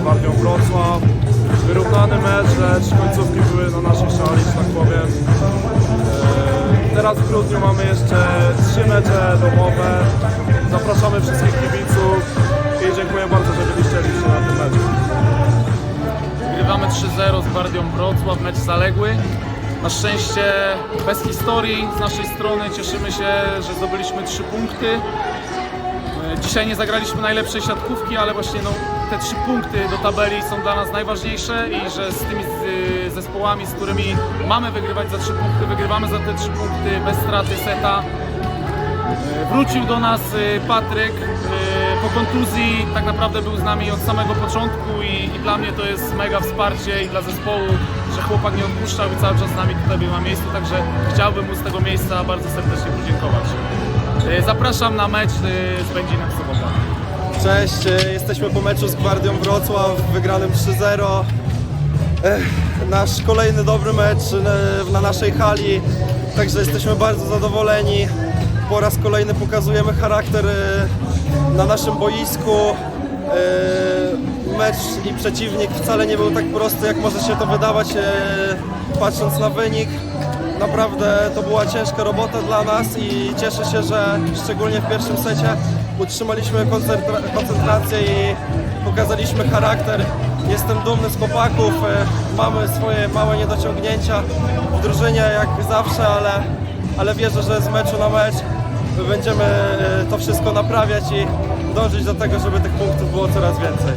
z Bardią Wrocław. Wyrównany mecz, lecz końcówki były na naszej szali, że tak powiem. E, teraz w grudniu mamy jeszcze trzy mecze domowe. Zapraszamy wszystkich kibiców i dziękuję bardzo, że byliście licznie na tym meczu. Wygrywamy 3-0 z Bardią Wrocław, mecz zaległy. Na szczęście bez historii z naszej strony cieszymy się, że zdobyliśmy trzy punkty. Dzisiaj nie zagraliśmy najlepszej siatkówki, ale właśnie no, te 3 punkty do tabeli są dla nas najważniejsze i że z tymi z, zespołami, z którymi mamy wygrywać za 3 punkty, wygrywamy za te 3 punkty bez straty seta. E, Wrócił do nas e, Patryk e, po kontuzji, tak naprawdę był z nami od samego początku i, i dla mnie to jest mega wsparcie i dla zespołu, że chłopak nie odpuszczał i cały czas z nami tutaj był na miejscu, także chciałbym mu z tego miejsca bardzo serdecznie podziękować. E, Zapraszam na mecz e, z Będzinem w sobotę. Cześć, e, jesteśmy po meczu z Gwardią Wrocław, wygranym 3-0. Ech, Nasz kolejny dobry mecz na naszej hali, także jesteśmy bardzo zadowoleni. Po raz kolejny pokazujemy charakter na naszym boisku. Mecz i przeciwnik wcale nie był tak prosty, jak może się to wydawać, patrząc na wynik. Naprawdę to była ciężka robota dla nas i cieszę się, że szczególnie w pierwszym secie utrzymaliśmy koncentra- koncentrację i pokazaliśmy charakter. Jestem dumny z chłopaków, e, mamy swoje małe niedociągnięcia w drużynie jak zawsze, ale, ale wierzę, że z meczu na mecz będziemy e, to wszystko naprawiać i dążyć do tego, żeby tych punktów było coraz więcej.